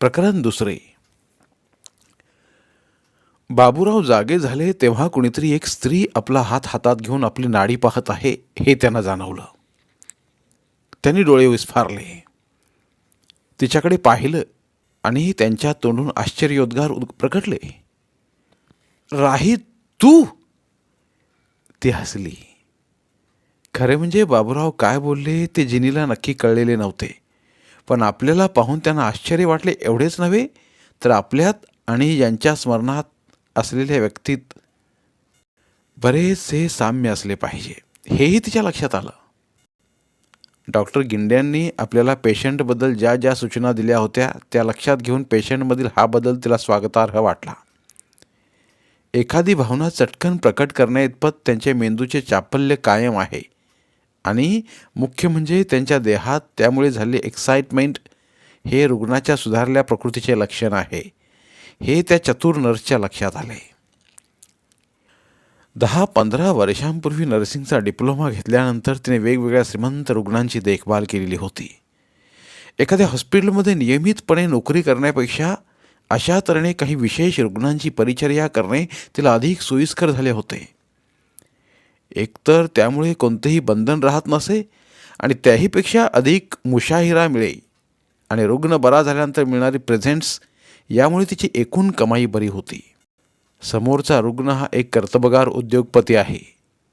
प्रकरण दुसरे. बाबूराव जागे झाले तेव्हा कुणीतरी एक स्त्री आपला हात हातात घेऊन आपली नाडी पाहत आहे हे त्यांना जाणवलं. त्यांनी डोळे विस्फारले. तिच्याकडे पाहिलं आणि त्यांच्या तोंडून आश्चर्योद्गार उद- प्रकटले. राही तू? ती हसली. खरे म्हणजे बाबूराव काय बोलले ते जिनीला नक्की कळलेले नव्हते. पण आपल्याला पाहून त्यांना आश्चर्य वाटले एवढेच नव्हे तर आपल्यात आणि यांच्या स्मरणात असलेल्या व्यक्तीत बरेचसे साम्य असले पाहिजे. हेही तिच्या लक्षात आलं. डॉक्टर गिंड्यांनी आपल्याला पेशंटबद्दल ज्या ज्या सूचना दिल्या होत्या त्या लक्षात घेऊन पेशंटमधील हा बदल तिला स्वागतार्ह वाटला. एखादी भावना चटकन प्रकट करण्याइतपत त्यांच्या मेंदूचे चापल्य कायम आहे. आणि मुख्य म्हणजे त्यांच्या देहात त्यामुळे झाले एक्साइटमेंट हे रुग्णाच्या सुधारल्या प्रकृतीचे लक्षण आहे. हे त्या चतुर नर्सच्या लक्षात आले. दहा पंधरा वर्षांपूर्वी नर्सिंगचा डिप्लोमा घेतल्यानंतर तिने वेगवेगळ्या श्रीमंत रुग्णांची देखभाल केलेली होती. एखाद्या हॉस्पिटलमध्ये नियमितपणे नोकरी करण्यापेक्षा अशा तऱ्हेने काही विशेष रुग्णांची परिचर्या करणे तिला अधिक सोयीस्कर झाले होते. एकतर त्यामुळे कोणतेही बंधन राहत नसे आणि त्याहीपेक्षा अधिक मुशाहिरा मिळे. आणि रुग्ण बरा झाल्यानंतर मिळणारी प्रेझेंट्स यामुळे तिची एकूण कमाई बरी होती. समोरचा रुग्ण हा एक कर्तबगार उद्योगपती आहे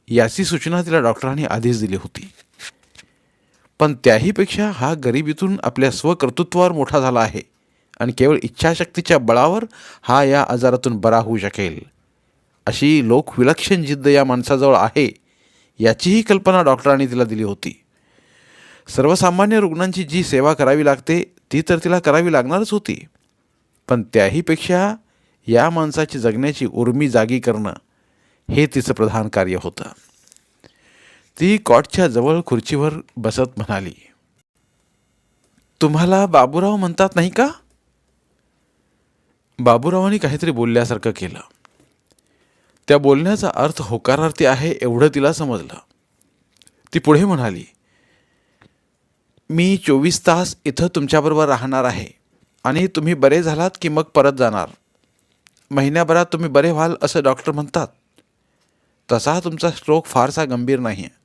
याची सूचना तिला डॉक्टरांनी आधीच दिली होती. पण त्याहीपेक्षा हा गरिबीतून आपल्या स्वकर्तृत्वावर मोठा झाला आहे आणि केवळ इच्छाशक्तीच्या बळावर हा या आजारातून बरा होऊ शकेल. अशी लोकविलक्षण जिद्द या माणसाजवळ आहे याचीही कल्पना डॉक्टरांनी तिला दिली होती. सर्वसामान्य रुग्णांची जी सेवा करावी लागते ती तर तिला करावी लागणारच होती. पण त्याहीपेक्षा या माणसाची जगण्याची उर्मी जागी करणं हे तिचं प्रधान कार्य होतं. ती कॉटच्या जवळ खुर्चीवर बसत म्हणाली तुम्हाला बाबूराव म्हणतात नाही का? बाबूरावांनी काहीतरी बोलल्यासारखं केलं. त्या बोलण्याचा अर्थ होकारार्थी आहे एवढं तिला समजलं. ती पुढे म्हणाली मी चोवीस तास इथं तुमच्याबरोबर राहणार आहे आणि तुम्ही बरे झालात की मग परत जाणार. महिन्याभरात तुम्ही बरे व्हाल असं डॉक्टर म्हणतात. तसा तुमचा स्ट्रोक फारसा गंभीर नाही आहे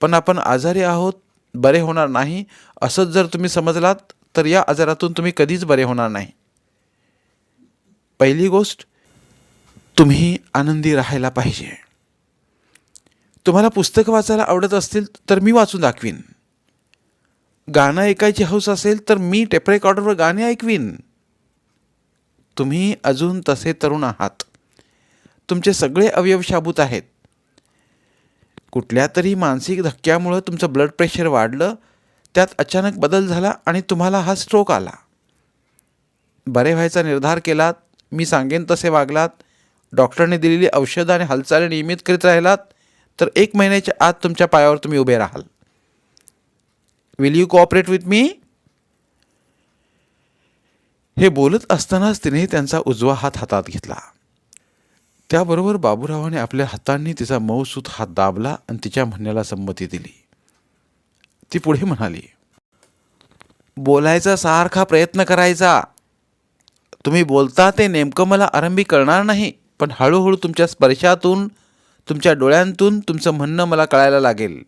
पण आपण आजारी आहोत बरे होणार नाही असंच जर तुम्ही समजलात तर या आजारातून तुम्ही कधीच बरे होणार नाही. पहिली गोष्ट तुम्ही आनंदी राहायला पाहिजे. तुम्हाला पुस्तकं वाचायला आवडत असतील तर मी वाचून दाखवीन. गाणं ऐकायची हौस असेल तर मी टेप रेकॉर्डरवर गाणे ऐकवीन. तुम्ही अजून तसे तरुण आहात. तुमचे सगळे अवयव शाबूत आहेत. कुठल्या तरी मानसिक धक्क्यामुळं तुमचं ब्लड प्रेशर वाढलं त्यात अचानक बदल झाला आणि तुम्हाला हा स्ट्रोक आला. बरे व्हायचा निर्धार केलात मी सांगेन तसे वागलात डॉक्टरने दिलेली औषधं आणि हालचाली नियमित करीत राहिलात तर एक महिन्याच्या आत तुमच्या पायावर तुम्ही उभे राहाल. Will you cooperate with me हे बोलत असतानाच तिने त्यांचा उजवा हात हातात घेतला. त्याबरोबर बाबूरावाने आपल्या हातांनी तिचा मऊसूत हात दाबला आणि तिच्या म्हणण्याला संमती दिली. ती पुढे म्हणाली बोलायचा सारखा प्रयत्न करायचा. तुम्ही बोलता ते नेमकं मला आरंभी कळणार नाही. पण हळूहळू तुमच्या स्पर्शातून तुमच्या डोळ्यांतून तुमचं म्हणणं मला कळायला लागेल.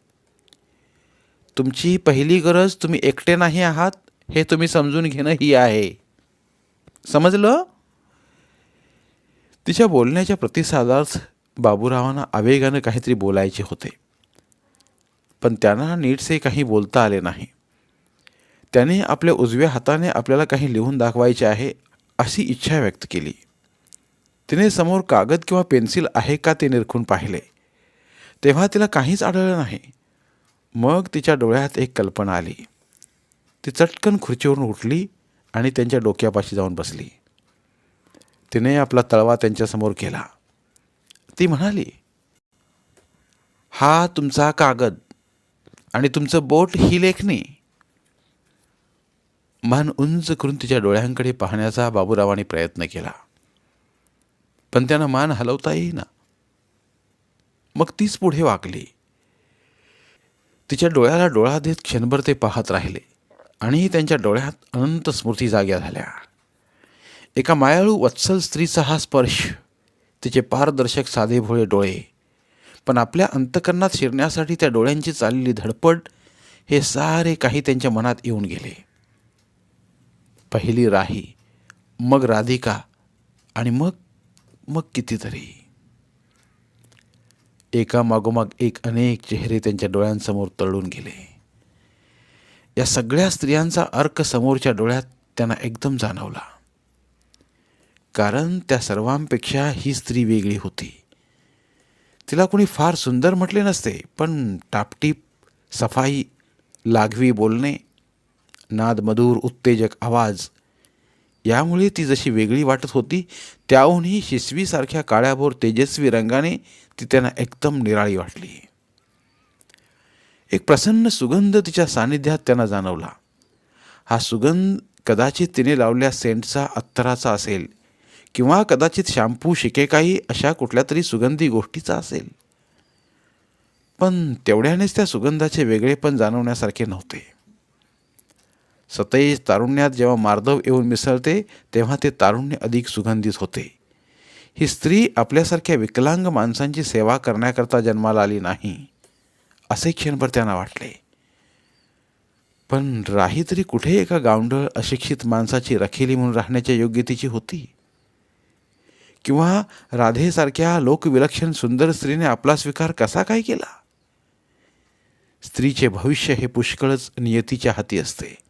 तुमची पहिली गरज तुम्ही एकटे नाही आहात हे तुम्ही समजून घेणं ही आहे. समजलं? तिच्या बोलण्याच्या प्रतिसादार्थ बाबूरावांना आवेगानं काहीतरी बोलायचे होते. पण त्यांना नीटसे काही बोलता आले नाही. त्याने आपल्या उजव्या हाताने आपल्याला काही लिहून दाखवायचे आहे अशी इच्छा व्यक्त केली. तिने समोर कागद किंवा पेन्सिल आहे का ते निरखून पाहिले. तेव्हा तिला काहीच आढळलं नाही. मग तिच्या डोळ्यात एक कल्पना आली. ती चटकन खुर्चीवरून उठली आणि त्यांच्या डोक्यापाशी जाऊन बसली. तिने आपला तळवा त्यांच्यासमोर केला. ती म्हणाली हा तुमचा कागद आणि तुमचं बोट ही लेखणी. मान उंच करून तिच्या डोळ्यांकडे पाहण्याचा बाबूरावाने प्रयत्न केला. पण त्यांना मान हलवता येईना मग तीच पुढे वाकली तिच्या डोळ्याला डोळा देत क्षणभर ते पाहत राहिले आणि त्यांच्या डोळ्यात अनंत स्मृती जाग्या झाल्या. एका मायाळू वत्सल स्त्रीचा हा स्पर्श तिचे पारदर्शक साधे भोळे डोळे पण आपल्या अंतकरणात शिरण्यासाठी त्या डोळ्यांची चाललेली धडपड हे सारे काही त्यांच्या मनात येऊन गेले. पहिली राही मग राधिका आणि मग मग कितीतरी. एका मागोमाग एक अनेक चेहरे त्यांच्या डोळ्यांसमोर तळून गेले. या सगळ्या स्त्रियांचा अर्क समोरच्या डोळ्यात त्यांना एकदम जाणवला. कारण त्या सर्वांपेक्षा ही स्त्री वेगळी होती. तिला कोणी फार सुंदर म्हटले नसते पण टापटीप सफाई लाघवी बोलणे नादमधूर उत्तेजक आवाज यामुळे ती जशी वेगळी वाटत होती त्याहूनही शिशवीसारख्या काळ्याभोर तेजस्वी रंगाने ती त्यांना एकदम निराळी वाटली. एक प्रसन्न सुगंध तिच्या सानिध्यात त्यांना जाणवला. हा सुगंध कदाचित तिने लावल्या सेंटचा अत्तराचा असेल किंवा कदाचित शॅम्पू शिकेकाई अशा कुठल्या तरी सुगंधी गोष्टीचा असेल. पण तेवढ्यानेच त्या सुगंधाचे वेगळेपण जाणवण्यासारखे नव्हते. सतई तारुण्यात जेव्हा मार्दव येऊन मिसळते तेव्हा ते तारुण्य अधिक सुगंधित होते. ही स्त्री आपल्यासारख्या विकलांग माणसांची सेवा करण्याकरता जन्माला आली नाही असे क्षणभर त्यांना वाटले. पण राही तरी कुठे एका गावंढळ अशिक्षित माणसाची रखेली म्हणून राहण्याच्या योग्यतेची होती? किंवा राधेसारख्या लोकविलक्षण सुंदर स्त्रीने आपला स्वीकार कसा काय केला? स्त्रीचे भविष्य हे पुष्कळच नियतीच्या हाती असते.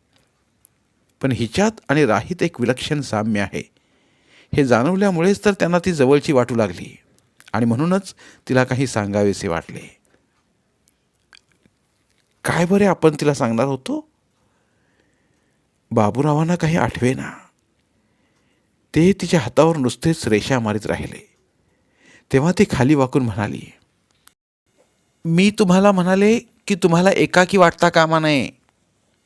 पण हिच्यात आणि राहीत एक विलक्षण साम्य आहे. हे जाणवल्यामुळेच तर त्यांना ती जवळची वाटू लागली. आणि म्हणूनच तिला काही सांगावेसे वाटले. काय बरे आपण तिला सांगणार होतो? बाबूरावांना काही आठवेना. ते तिच्या हातावर नुसतेच रेषा मारीत राहिले. तेव्हा ती खाली वाकून म्हणाली मी तुम्हाला म्हणाले की तुम्हाला एकाकी वाटता कामा नये.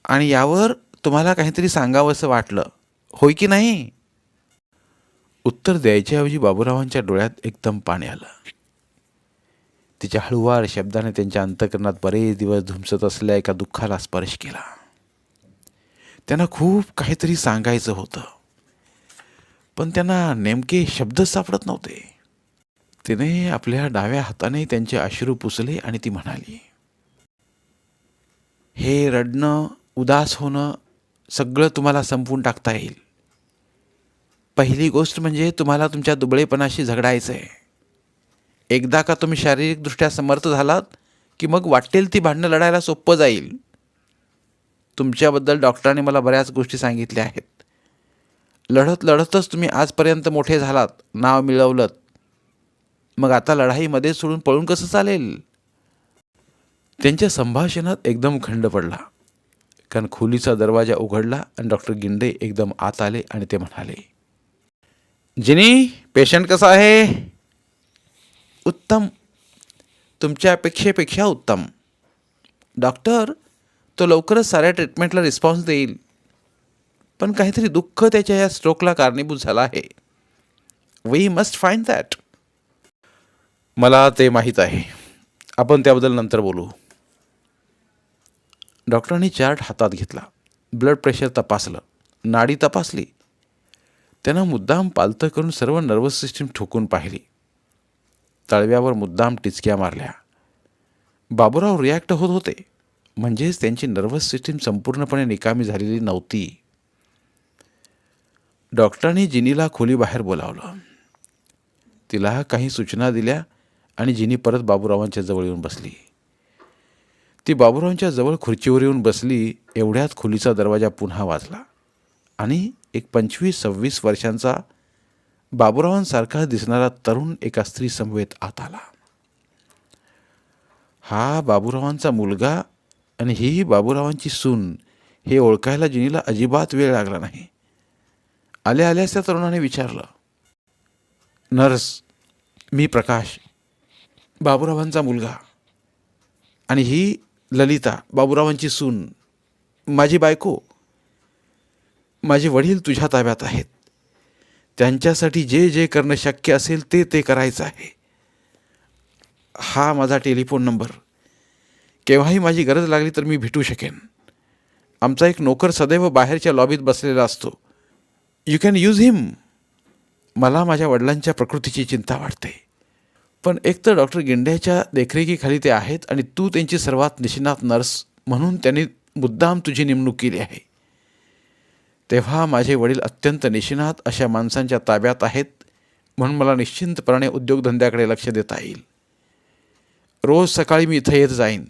आणि यावर तुम्हाला काहीतरी सांगावंसं वाटलं. होय की नाही? उत्तर द्यायच्याऐवजी बाबूरावांच्या डोळ्यात एकदम पाणी आलं. तिच्या हळुवार शब्दाने त्यांच्या अंतकरणात बरेच दिवस धुमसत असलेल्या एका दुःखाला स्पर्श केला. त्यांना खूप काहीतरी सांगायचं होतं. पण त्यांना नेमके शब्दच सापडत नव्हते. तिने आपल्या डाव्या हाताने त्यांचे अश्रू पुसले आणि ती म्हणाली हे रडणं उदास होणं सगळं तुम्हाला संपवून टाकता येईल. पहिली गोष्ट म्हणजे तुम्हाला तुमच्या दुबळेपणाशी झगडायचं आहे एकदा का तुम्ही शारीरिकदृष्ट्या समर्थ झालात की मग वाटेल ती भांडणं लढायला सोपं जाईल. तुमच्याबद्दल डॉक्टरांनी मला बऱ्याच गोष्टी सांगितल्या आहेत. लढत लढतच तुम्ही आजपर्यंत मोठे झालात नाव मिळवलं मग आता लढाईमध्ये सोडून पळून कसं चालेल? त्यांच्या संभाषणात एकदम खंड पडला. कारण खोलीचा दरवाजा उघडला आणि डॉक्टर गिंडे एकदम आत आले आणि ते म्हणाले जिनी पेशंट कसा आहे? उत्तम. तुमच्या अपेक्षेपेक्षा उत्तम. डॉक्टर तो लवकरच साऱ्या ट्रीटमेंटला रिस्पॉन्स देईल. पण काहीतरी दुःख त्याच्या या स्ट्रोकला कारणीभूत झाला आहे. वी मस्ट फाईंड दॅट मला ते माहीत आहे. आपण त्याबद्दल नंतर बोलू. डॉक्टरांनी चार्ट हातात घेतला. ब्लड प्रेशर तपासलं. नाडी तपासली. त्यानं मुद्दाम पालतं करून सर्व नर्वस सिस्टीम ठोकून पाहिली. तळव्यावर मुद्दाम टिचक्या मारल्या. बाबूराव रिॲक्ट होत होते. म्हणजेच त्यांची नर्वस सिस्टीम संपूर्णपणे निकामी झालेली नव्हती. डॉक्टरांनी जिनीला खोलीबाहेर बोलावलं. तिला काही सूचना दिल्या आणि जिनी परत बाबूरावांच्या जवळ येऊन बसली. ती बाबूरावांच्या जवळ खुर्चीवर येऊन बसली एवढ्यात खोलीचा दरवाजा पुन्हा वाजला. आणि एक पंचवीस सव्वीस वर्षांचा बाबूरावांसारखा दिसणारा तरुण एका स्त्री समवेत आत आला. हा बाबूरावांचा मुलगा आणि ही बाबूरावांची सून हे ओळखायला जिनीला अजिबात वेळ लागला नाही. आल्या आल्यास त्या तरुणाने विचारलं नर्स मी प्रकाश बाबूरावांचा मुलगा आणि ही ललिता बाबूरावांची सून माझी बायको माझे वडील तुझ्या ताब्यात आहेत. त्यांच्यासाठी जे जे करणं शक्य असेल ते ते करायचं आहे. हा माझा टेलिफोन नंबर. केव्हाही माझी गरज लागली तर मी भेटू शकेन. आमचा एक नोकर सदैव बाहेरच्या लॉबीत बसलेला असतो. यू कॅन यूज हिम मला माझ्या वडिलांच्या प्रकृतीची चिंता वाटते पण एक तर डॉक्टर गिंड्याच्या देखरेखीखाली ते आहेत आणि तू त्यांची सर्वात निष्णात नर्स म्हणून त्यांनी मुद्दाम तुझी नेमणूक केली आहे. तेव्हा माझे वडील अत्यंत निष्णात अशा माणसांच्या ताब्यात आहेत म्हणून मला निश्चिंतपणे उद्योगधंद्याकडे लक्ष देता येईल. रोज सकाळी मी इथं येत जाईन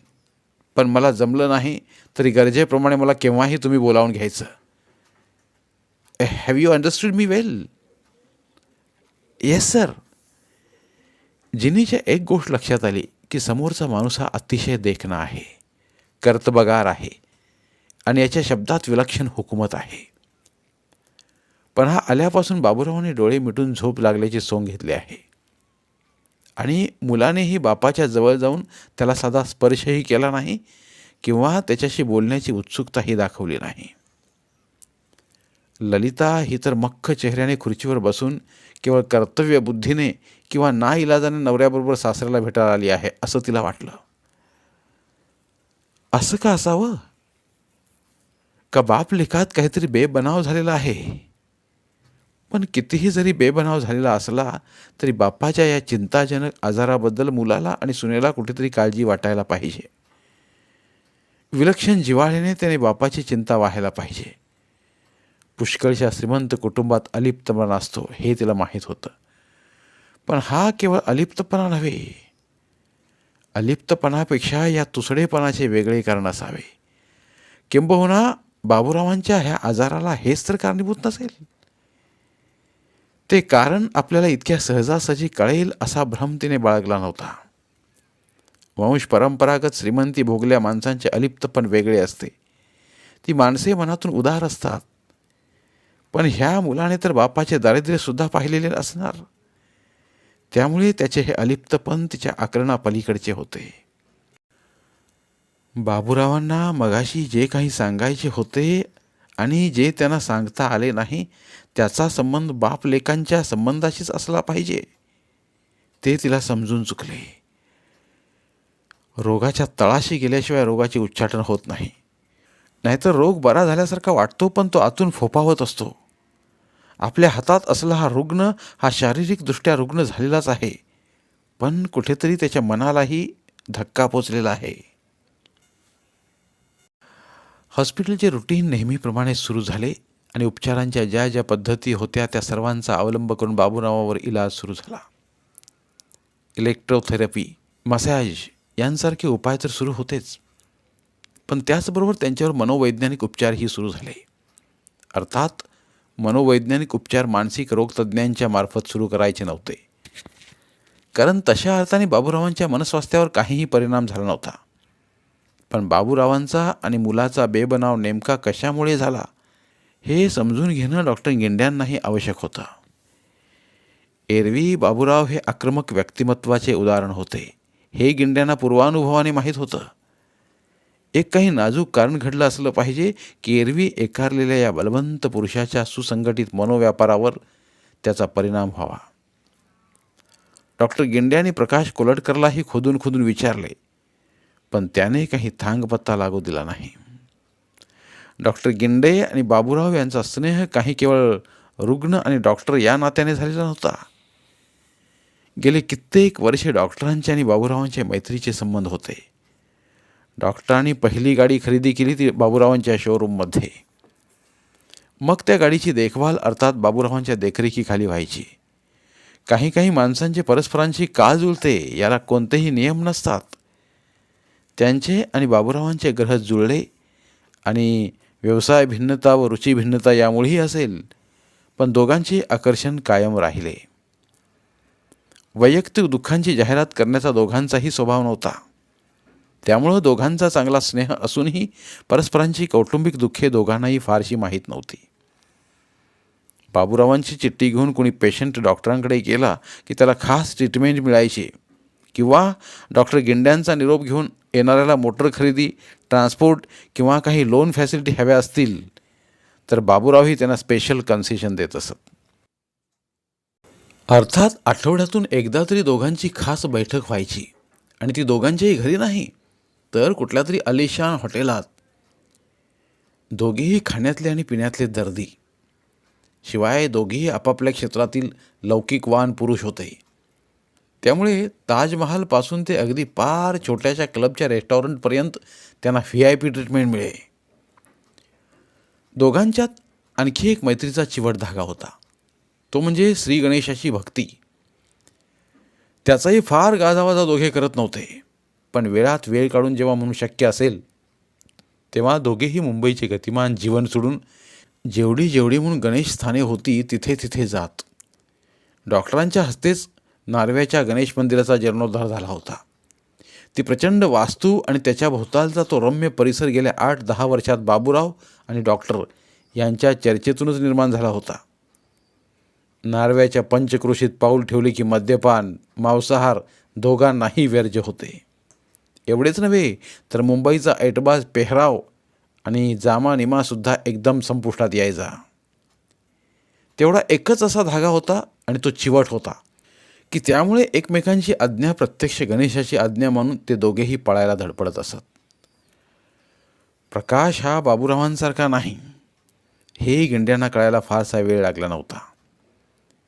पण मला जमलं नाही तरी गरजेप्रमाणे मला केव्हाही तुम्ही बोलावून घ्यायचं. Have you understood me well yes sir जिनीच्या एक गोष्ट लक्षात आली की समोरचा माणूस हा अतिशय देखणा आहे कर्तबगार आहे आणि याच्या शब्दात विलक्षण हुकूमत आहे. पण हा आल्यापासून बाबूरावाने डोळे मिटून झोप लागल्याची सोंग घेतली आहे. आणि मुलानेही बापाच्या जवळ जाऊन त्याला साधा स्पर्शही केला नाही किंवा त्याच्याशी बोलण्याची उत्सुकताही दाखवली नाही. ललिता ही तर मख्ख चेहऱ्याने खुर्चीवर बसून केवळ कर्तव्य बुद्धीने किंवा ना इलाजाने नवऱ्याबरोबर सासऱ्याला भेटायला आली आहे असं तिला वाटलं. असं का असावं? का बाप लेखात काहीतरी बेबनाव झालेला आहे? पण कितीही जरी बेबनाव झालेला असला तरी बापाच्या या चिंताजनक आजाराबद्दल मुलाला आणि सुनेला कुठेतरी काळजी वाटायला पाहिजे. विलक्षण जिवाळ्याने त्याने बापाची चिंता व्हायला पाहिजे. पुष्कळशा श्रीमंत कुटुंबात अलिप्तपणा असतो हे तिला माहीत होतं. पण हा केवळ अलिप्तपणा नव्हे. अलिप्तपणापेक्षा या तुसडेपणाचे वेगळे कारण असावे. किंबहुना बाबूरावांच्या ह्या आजाराला हेच तर कारणीभूत नसेल. ते कारण आपल्याला इतक्या सहजासहजी कळेल असा भ्रम तिने बाळगला नव्हता. वंश परंपरागत श्रीमंती भोगल्या माणसांचे अलिप्तपण वेगळे असते. ती माणसे मनातून उदार असतात. पण ह्या मुलाने तर बापाचे दारिद्र्यसुद्धा पाहिलेले असणार. त्यामुळे त्याचे हे अलिप्तपण तिच्या आकरणापलीकडचे होते. बाबूरावांना मगाशी जे काही सांगायचे होते आणि जे त्यांना सांगता आले नाही त्याचा संबंध बाप लेखांच्या संबंधाशीच असला पाहिजे. ते तिला समजून चुकले. रोगाच्या तळाशी गेल्याशिवाय रोगाचे उच्चाटन होत नाही. नाहीतर रोग बरा झाल्यासारखा वाटतो पण तो आतून फोपावत असतो. आपल्या हातात असला हा रुग्ण हा शारीरिकदृष्ट्या रुग्ण झालेलाच आहे. पण कुठेतरी त्याच्या मनालाही धक्का पोचलेला आहे. हॉस्पिटलचे रुटीन नेहमीप्रमाणे सुरू झाले आणि उपचारांच्या ज्या ज्या पद्धती होत्या त्या सर्वांचा अवलंब करून बाबूरावावर इलाज सुरू झाला. इलेक्ट्रोथेरपी मसाज यांसारखे उपाय तर सुरू होतेच. पण त्याचबरोबर त्यांच्यावर मनोवैज्ञानिक उपचारही सुरू झाले. अर्थात मनोवैज्ञानिक उपचार मानसिक रोगतज्ज्ञांच्या मार्फत सुरू करायचे नव्हते. कारण तशा अर्थाने बाबूरावांच्या मनस्वास्थ्यावर काहीही परिणाम झाला नव्हता. पण बाबूरावांचा आणि मुलाचा बेबनाव नेमका कशामुळे झाला हे समजून घेणं डॉक्टर गिंड्यांनाही आवश्यक होतं. एरवी बाबूराव हे आक्रमक व्यक्तिमत्वाचे उदाहरण होते हे गिंड्यांना पूर्वानुभवाने माहीत होतं. एक काही नाजूक कारण घडलं असलं पाहिजे की एरवी एकारलेल्या या बलवंत पुरुषाच्या सुसंघटित मनोव्यापारावर त्याचा परिणाम व्हावा. डॉक्टर गिंड्याने प्रकाश कोलटकरलाही खोदून खोदून विचारले पण त्याने काही थांगपत्ता लागू दिला नाही. डॉक्टर गिंडे आणि बाबूराव यांचा स्नेह काही केवळ रुग्ण आणि डॉक्टर या नात्याने झालेला नव्हता. गेले कित्येक वर्षे डॉक्टरांचे आणि बाबूरावांचे मैत्रीचे संबंध होते. डॉक्टरांनी पहिली गाडी खरेदी केली ती बाबूरावांच्या शोरूममध्ये मग त्या गाडीची देखभाल अर्थात बाबूरावांच्या देखरेखीखाली व्हायची. काही काही माणसांचे परस्परांशी का जुळते याला कोणतेही नियम नसतात. त्यांचे आणि बाबूरावांचे ग्रह जुळले आणि व्यवसाय भिन्नता व रुची भिन्नता यामुळेही असेल पण दोघांचे आकर्षण कायम राहिले. वैयक्तिक दुःखांची जाहिरात करण्याचा दोघांचाही स्वभाव नव्हता. त्यामुळं दोघांचा चांगला स्नेह असूनही परस्परांची कौटुंबिक दुःखे दोघांनाही फारशी माहीत नव्हती. बाबूरावांची चिठ्ठी घेऊन कोणी पेशंट डॉक्टरांकडे गेला की त्याला खास ट्रीटमेंट मिळायची किंवा डॉक्टर गिंड्यांचा निरोप घेऊन येणाऱ्याला मोटर खरेदी ट्रान्सपोर्ट किंवा काही लोन फॅसिलिटी हव्या असतील तर बाबूरावही त्यांना स्पेशल कन्सेशन देत असत. अर्थात आठवड्यातून एकदा तरी दोघांची खास बैठक व्हायची आणि ती दोघांच्याही घरी नाही. तर कुठल्या तरी अलिशान हॉटेलात. दोघेही खाण्यातले आणि पिण्यातले दर्दी. शिवाय दोघेही आपापल्या क्षेत्रातील लौकिकवान पुरुष होते. त्यामुळे ताजमहालपासून ते अगदी पार छोट्याशा क्लबच्या रेस्टॉरंटपर्यंत त्यांना व्ही आय पी ट्रीटमेंट मिळे. दोघांच्यात आणखी एक मैत्रीचा चिवट धागा होता. तो म्हणजे श्री गणेशाची भक्ती. त्याचाही फार गाजावाजा दोघे करत नव्हते. पण वेळात वेळ काढून जेव्हा म्हणून शक्य असेल तेव्हा दोघेही मुंबईचे गतिमान जीवन सोडून जेवढी जेवढी म्हणून गणेश स्थाने होती तिथे तिथे जात. डॉक्टरांच्या हस्तेच नार्व्याच्या गणेश मंदिराचा जीर्णोद्धार झाला होता. ती प्रचंड वास्तू आणि त्याच्या भोवतालचा तो रम्य परिसर गेल्या आठ दहा वर्षात बाबूराव आणि डॉक्टर यांच्या चर्चेतूनच निर्माण झाला होता. नार्व्याच्या पंचक्रोशीत पाऊल ठेवले की मद्यपान मांसाहार दोघांनाही व्यर्ज होते. एवढेच नव्हे तर मुंबईचा ऐटबाज पेहराव आणि जामा निमासुद्धा एकदम संपुष्टात यायचा. तेवढा एकच असा धागा होता आणि तो चिवट होता की त्यामुळे एकमेकांची आज्ञा प्रत्यक्ष गणेशाची आज्ञा मानून ते दोघेही पळायला धडपडत असत. प्रकाश हा बाबूरावांसारखा नाही. हे गिंड्यांना कळायला फारसा वेळ लागला नव्हता.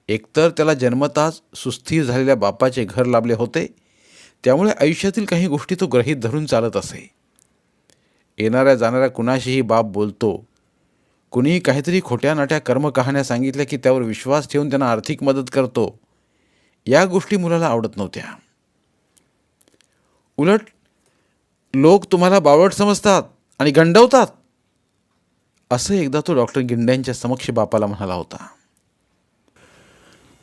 एकतर त्याला जन्मताच सुस्थिर झालेल्या बापाचे घर लाभले होते त्यामुळे आयुष्यातील काही गोष्टी तो ग्रहीत धरून चालत असे. येणाऱ्या जाणाऱ्या कुणाशीही बाप बोलतो. कुणीही काहीतरी खोट्या नाट्या कर्मकहाण्या सांगितल्या की त्यावर विश्वास ठेवून त्यांना आर्थिक मदत करतो. या गोष्टी मुलाला आवडत नव्हत्या. उलट लोक तुम्हाला बावळट समजतात आणि गंडवतात. असं एकदा तो डॉक्टर गिंड्यांच्या समक्ष बापाला म्हणाला होता.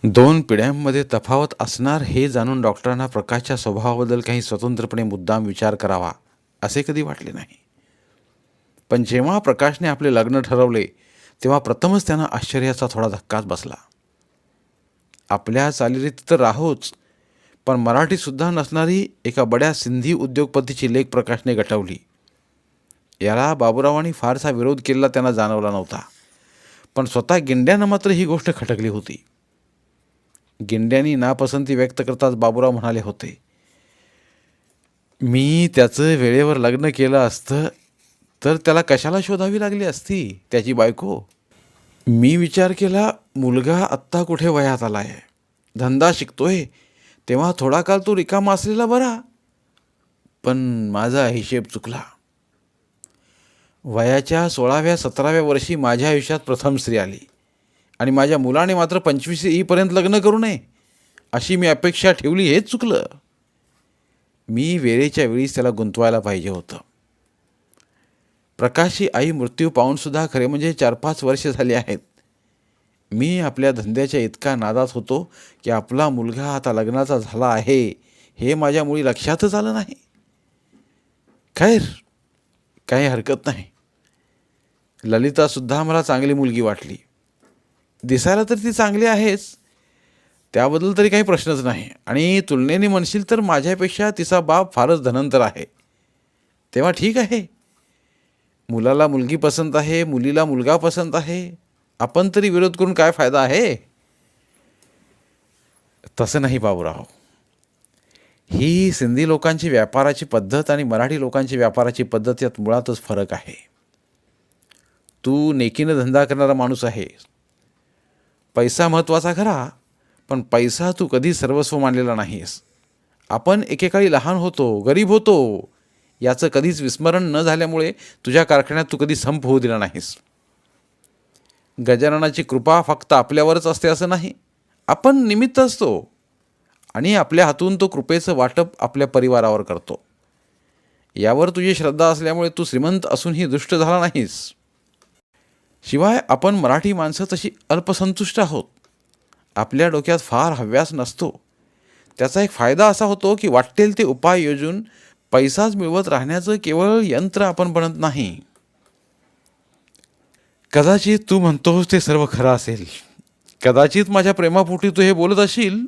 दोन पिढ्यांमध्ये तफावत असणार हे जाणून डॉक्टरांना प्रकाशच्या स्वभावाबद्दल काही स्वतंत्रपणे मुद्दाम विचार करावा असे कधी वाटले नाही. पण जेव्हा प्रकाशने आपले लग्न ठरवले तेव्हा प्रथमच त्यांना आश्चर्याचा थोडा धक्काच बसला. आपल्या चालीरीत तर राहोच पण मराठीसुद्धा नसणारी एका बड्या सिंधी उद्योगपतीची लेख प्रकाशने गटवली. याला बाबुरावांनी फारसा विरोध केलेला त्यांना जाणवला नव्हता पण स्वतः गिंड्यानं मात्र ही गोष्ट खटकली होती. गिंड्यांनी नापसंती व्यक्त करताच बाबूराव म्हणाले होते मी त्याचं वेळेवर लग्न केलं असतं तर त्याला कशाला शोधावी लागली असती? त्याची बायको. मी विचार केला मुलगा आत्ता कुठे वयात आला आहे धंदा शिकतोय तेव्हा थोडा काळ तो रिकामा असलेला बरा. पण माझा हिशेब चुकला. वयाच्या सोळाव्या सतराव्या वर्षी माझ्या आयुष्यात प्रथम स्त्री आली. आणि माझ्या मुलाने मात्र पंचवीस ईपर्यंत लग्न करू नये अशी मी अपेक्षा ठेवली हेच चुकलं. मी वेळेच्या वेळीच त्याला गुंतवायला पाहिजे होतं. प्रकाशची आई मृत्यू पाहूनसुद्धा खरे म्हणजे चार पाच वर्ष झाली आहेत. मी आपल्या धंद्याच्या इतका नादात होतो की आपला मुलगा आता लग्नाचा झाला आहे हे माझ्या मुळी लक्षातच आलं नाही. खैर काही हरकत नाही. ललितासुद्धा मला चांगली मुलगी वाटली. दिसायला तर ती चांगली आहेच. त्याबद्दल तरी काही प्रश्नच नाही. आणि तुलनेने म्हणशील तर माझ्यापेक्षा तिचा बाप फारच धनंतर आहे. तेव्हा ठीक आहे. मुलाला मुलगी पसंत आहे मुलीला मुलगा पसंत आहे. आपण तरी विरोध करून काय फायदा आहे? तसं नाही बाबूराव. ही सिंधी लोकांची व्यापाराची पद्धत आणि मराठी लोकांची व्यापाराची पद्धत यात मुळातच फरक आहे. तू नेकीनं धंदा करणारा माणूस आहेस. पैसा महत्त्वाचा खरा पण पैसा तू कधी सर्वस्व मानलेला नाहीस आपण एकेकाळी लहान होतो गरीब होतो याचं कधीच विस्मरण न झाल्यामुळे तुझ्या कारखान्यात तू कधी संप होऊ दिला नाहीस. गजाननाची कृपा फक्त आपल्यावरच असते असं नाही आपण निमित्त असतो. आणि आपल्या हातून तो कृपेचं वाटप आपल्या परिवारावर करतो. यावर तुझी श्रद्धा असल्यामुळे तू श्रीमंत असूनही दुष्ट झाला नाहीस. शिवाय आपण मराठी माणसं तशी अल्पसंतुष्ट आहोत. आपल्या डोक्यात फार हव्यास नसतो. त्याचा एक फायदा असा होतो की वाटेल ते उपाय योजून पैसाच मिळवत राहण्याचं केवळ यंत्र आपण बनत नाही. कदाचित तू म्हणतोस ते सर्व खरं असेल. कदाचित माझ्या प्रेमापोटी तू हे बोलत असशील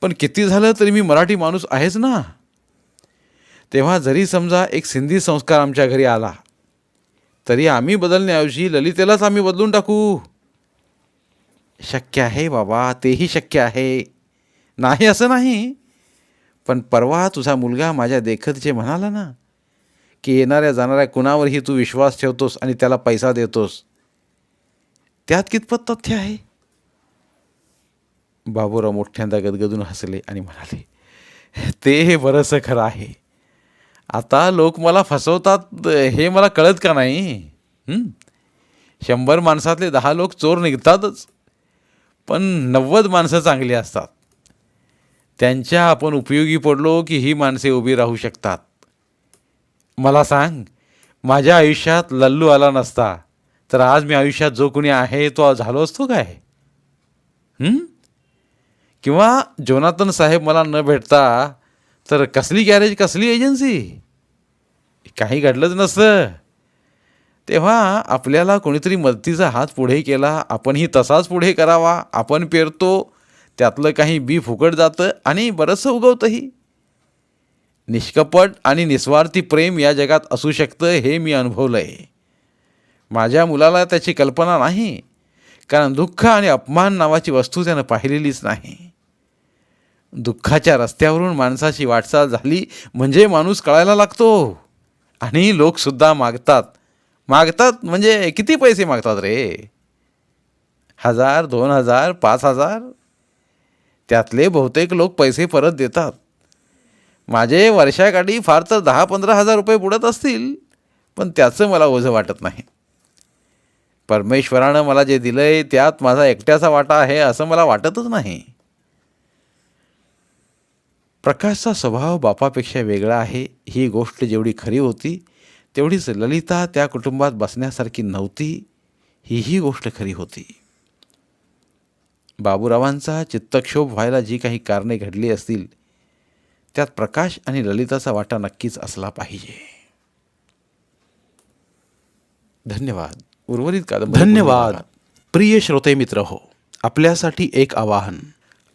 पण किती झालं तरी मी मराठी माणूस आहेच ना? तेव्हा जरी समजा एक सिंधी संस्कार आमच्या घरी आला तरी आम्ही बदलण्याऐवजी ललितेलाच आम्ही बदलून टाकू. शक्य आहे बाबा तेही शक्य आहे. नाही असं नाही पण परवा तुझा मुलगा माझ्या देखत जे म्हणाला ना की येणाऱ्या जाणाऱ्या कुणावरही तू विश्वास ठेवतोस आणि त्याला पैसा देतोस. त्यात कितपत तथ्य आहे? बाबूराव मोठ्यांदा गदगदून हसले आणि म्हणाले ते बरंसं खरं आहे. आता लोक मला फसवतात हे मला कळत का नाही? शंभर माणसातले दहा लोक चोर निघतातच. पण नव्वद माणसं चांगली असतात. त्यांच्या आपण उपयोगी पडलो की ही माणसे उभी राहू शकतात. मला सांग माझ्या आयुष्यात लल्लू आला नसता तर आज मी आयुष्यात जो कोणी आहे तो झालो असतो काय? किंवा जोनातन साहेब मला न भेटता तर कसली गॅरेज कसली एजन्सी? काही घडलंच नसतं. तेव्हा आपल्याला कोणीतरी मदतीचा हात पुढे केला आपणही तसाच पुढे करावा आपण पेरतो त्यातलं काही बी फुकट जातं आणि बरंचसं उगवतंही. निष्कपट आणि निस्वार्थी प्रेम या जगात असू शकतं हे मी अनुभवलं आहे माझ्या मुलाला त्याची कल्पना नाही कारण दुःख आणि अपमान नावाची वस्तू त्यानं पाहिलेलीच नाही. दुःखाच्या रस्त्यावरून माणसाची वाटचाल झाली म्हणजे माणूस कळायला लागतो. आणि लोकसुद्धा मागतात. मागतात म्हणजे किती पैसे मागतात रे? हजार दोन हजार पाच हजार? त्यातले बहुतेक लोक पैसे परत देतात. माझे वर्षाकाठी फार तर दहा पंधरा हजार रुपये बुडत असतील पण त्याचं मला ओझं वाटत नाही. परमेश्वरानं मला जे दिलं आहे त्यात माझा एकट्याचा वाटा आहे असं मला वाटतच नाही. प्रकाशचा स्वभाव बापापेक्षा वेगळा आहे. ही गोष्ट जेवढी खरी होती तेवढीच ललिता त्या कुटुंबात बसण्यासारखी नव्हती. हीही गोष्ट खरी होती. बाबूरावांचा चित्तक्षोभ व्हायला जी काही कारणे घडली असतील त्यात प्रकाश आणि ललिताचा वाटा नक्कीच असला पाहिजे. धन्यवाद. उर्वरित कादंबरी धन्यवाद. प्रिय श्रोते मित्र हो आपल्यासाठी एक आवाहन.